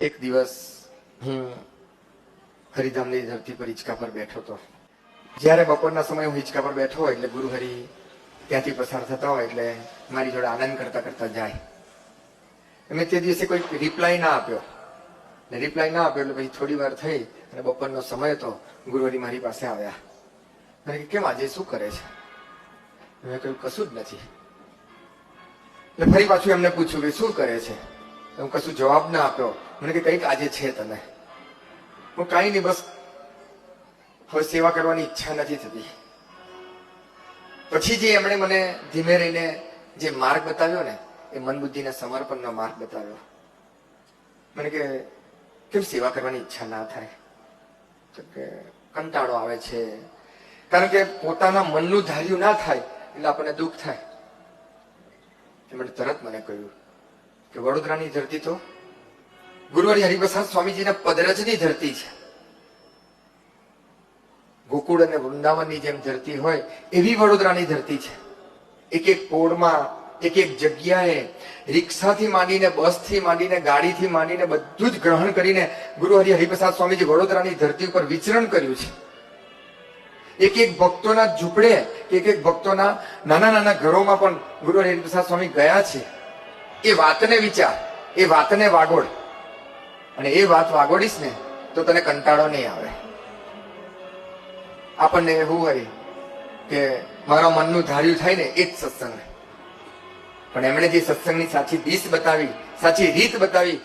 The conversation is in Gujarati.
એક દિવસ હું હરિધામની ધરતી પર હિંચકા પર બેઠો હતો. જ્યારે બપોરના સમયે હું હિંચકા પર બેઠો હોય એટલે ગુરુહરિ ત્યાંથી પસાર થતા હોય એટલે મારી જોડે આનંદ કરતા કરતા જાય. મેં તે દિવસે કોઈ રિપ્લાય ના આપ્યો. ને રિપ્લાય ના આપ્યો એટલે પછી થોડી વાર થઈ અને બપોરનો સમય હતો ગુરુહરિ મારી પાસે આવ્યા. મને કેમ આજે શું કરે છે? મેં કહ્યું, કશું જ નથી. એટલે ફરી પાછું એમને પૂછ્યું કે, શું કરે છે? હું કશું જવાબ ના આપ્યો. મને કે કંઈક આજે છે તને. હું કાંઈ નહીં, બસ હવે સેવા કરવાની ઈચ્છા નથી થતી. પછી જે એમણે મને ધીમે રહીને જે માર્ગ બતાવ્યો ને, એ મન બુદ્ધિના સમર્પણનો માર્ગ બતાવ્યો. મને કે, કેમ સેવા કરવાની ઈચ્છા ના થાય? તો કે, કંટાળો આવે છે. કારણ કે પોતાના મનનું ધાર્યું ના થાય, એટલે આપણને દુઃખ થાય. એમણે તરત મને કહ્યું કે વડોદરાની ધરતી તો ગુરુવારી હરિપ્રસાદ સ્વામીજીના પદરજની ધરતી છે. ગોકુળ અને વૃંદાવનની જેમ ધરતી હોય એવી વડોદરાની ધરતી છે. એક એક પોળમાં, એક એક જગ્યાએ રિક્ષાથી માંડીને, બસથી માંડીને, ગાડીથી માંડીને બધું જ ગ્રહણ કરીને ગુરુ હરિ હરિપ્રસાદ સ્વામીજી વડોદરાની ધરતી ઉપર વિચરણ કર્યું છે. એક એક ભક્તોના ઝૂંપડે, એક એક ભક્તોના નાના નાના ઘરોમાં પણ ગુરુ હરિ હરિપ્રસાદ સ્વામી ગયા છે. એ વાતને વિચાર, એ વાતને વાગોડ અને એ વાત વાગોડીશ ને, તો તને કંટાળો નહીં આવે. આપણને એવું હોય કે મારા મનનું ધાર્યું થાય ને એ જ સત્સંગ. પણ એમણે જે સત્સંગની સાચી દિશ બતાવી, સાચી રીત બતાવી